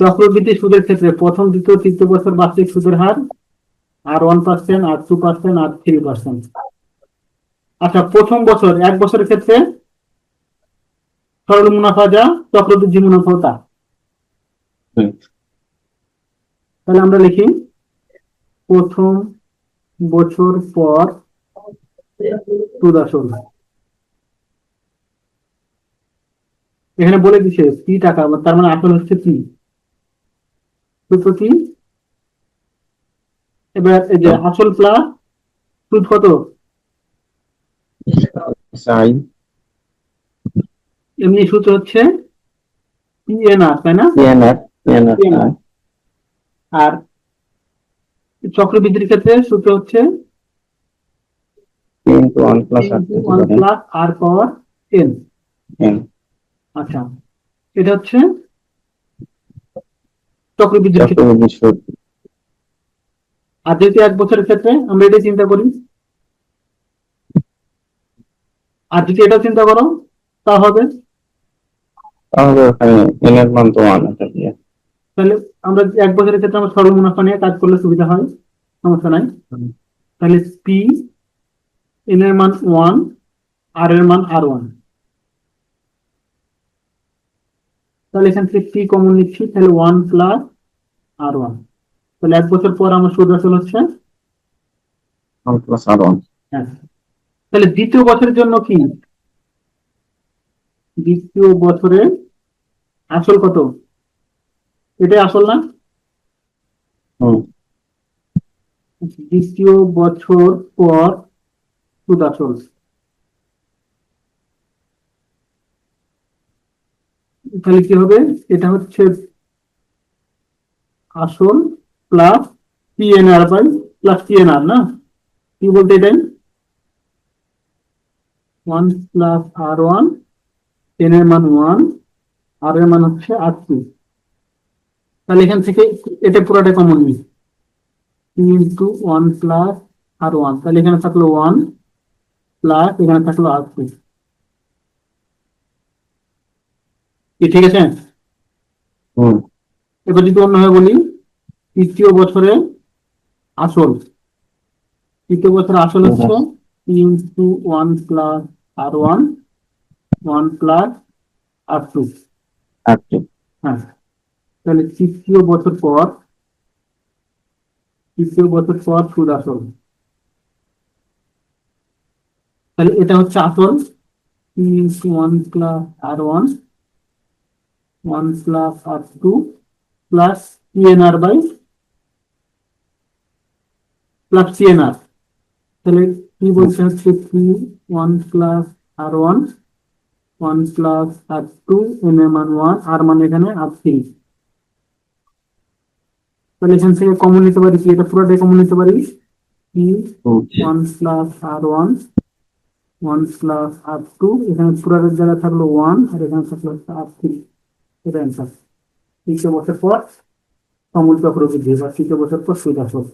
চক্রবৃদ্ধি সুদের ক্ষেত্রে প্রথম দ্বিতীয় তৃতীয় বছর বার্ষিক সুদের হার R one percent R two percent R three percent আচ্ছা প্রথম বছর এক বছরের ক্ষেত্রে সরল মুনাফা যা চক্রবৃদ্ধি মুনাফা তা তাহলে আমরা লিখি প্রথম বছর পর সুদ আসল এখানে বলে দিছে কি টাকা তার মানে আসল হচ্ছে কি? কি? এবার এই যে আসল প্লাস সুদ কত? সাই এমনি সূত্র হচ্ছে পিএনআর তাই না? পিএনআর পিএনআর আর চক্রবৃদ্ধির ক্ষেত্রে সূত্র হচ্ছে আচ্ছা এটা হচ্ছে চক্রবৃদ্ধি সুদ আর যেহেতু এক বছরের ক্ষেত্রে আমরা এটা চিন্তা করি। আর যদি এটা চিন্তা করো তা হবে। তাহলে এর মান তো ওয়ান তাহলে আমরা এক বছরের ক্ষেত্রে আমরা সরল মুনাফা নিয়ে কাজ করলে সুবিধা হয় সমস্যা নাই। তাহলে পি এন এর মান ওয়ান আর এর মান আর ওয়ান তাহলে এখান থেকে পি কমন নিচ্ছি তাহলে ওয়ান প্লাস আর ওয়ান তাহলে এক বছর পর আমার সুদ আসল হচ্ছে? হ্যাঁ। তাহলে দ্বিতীয় বছরের জন্য কি? দ্বিতীয় বছরে আসল কত? এটাই আসল না? দ্বিতীয় বছর পর সুদ আসল। তাহলে কি হবে? এটা হচ্ছে আসল plus PNR by plus PNR না? কি বলতে এটাই one plus R one N এর মান ওয়ান আর এর মান হচ্ছে আর টু তাহলে এখান থেকে এটা পুরোটা কমন নিই। Into one plus R one তাহলে এখানে থাকল ওয়ান প্লাস এখানে থাকল আর টু কি ঠিক আছে? এবার যদি অন্যভাবে বলি তৃতীয় বছরে আসল। তৃতীয় বছরে আসল হচ্ছে into one plus R one one plus R two R two হ্যাঁ। তাহলে তৃতীয় বছর পর তৃতীয় বছর পর সুদ আসল। তাহলে এটা হচ্ছে আসল into one plus R one one plus R two plus PNR by plus PNR তাহলে কি বলতে হচ্ছে plus R one one plus R two N এর মান আর মান এখানে আর থ্রি তাহলে এখান থেকে কমন নিতে পারি কি? এটা পুরোটাই কমন নিতে পারি। Plus R one one plus R two এখানে পুরোটার জায়গায় থাকল ওয়ান আর এখানে থাকল আর থ্রি এটা অ্যান্সার তৃতীয় বছর পর অমূল্য প্রবৃদ্ধি বা তৃতীয় বছর পর আসল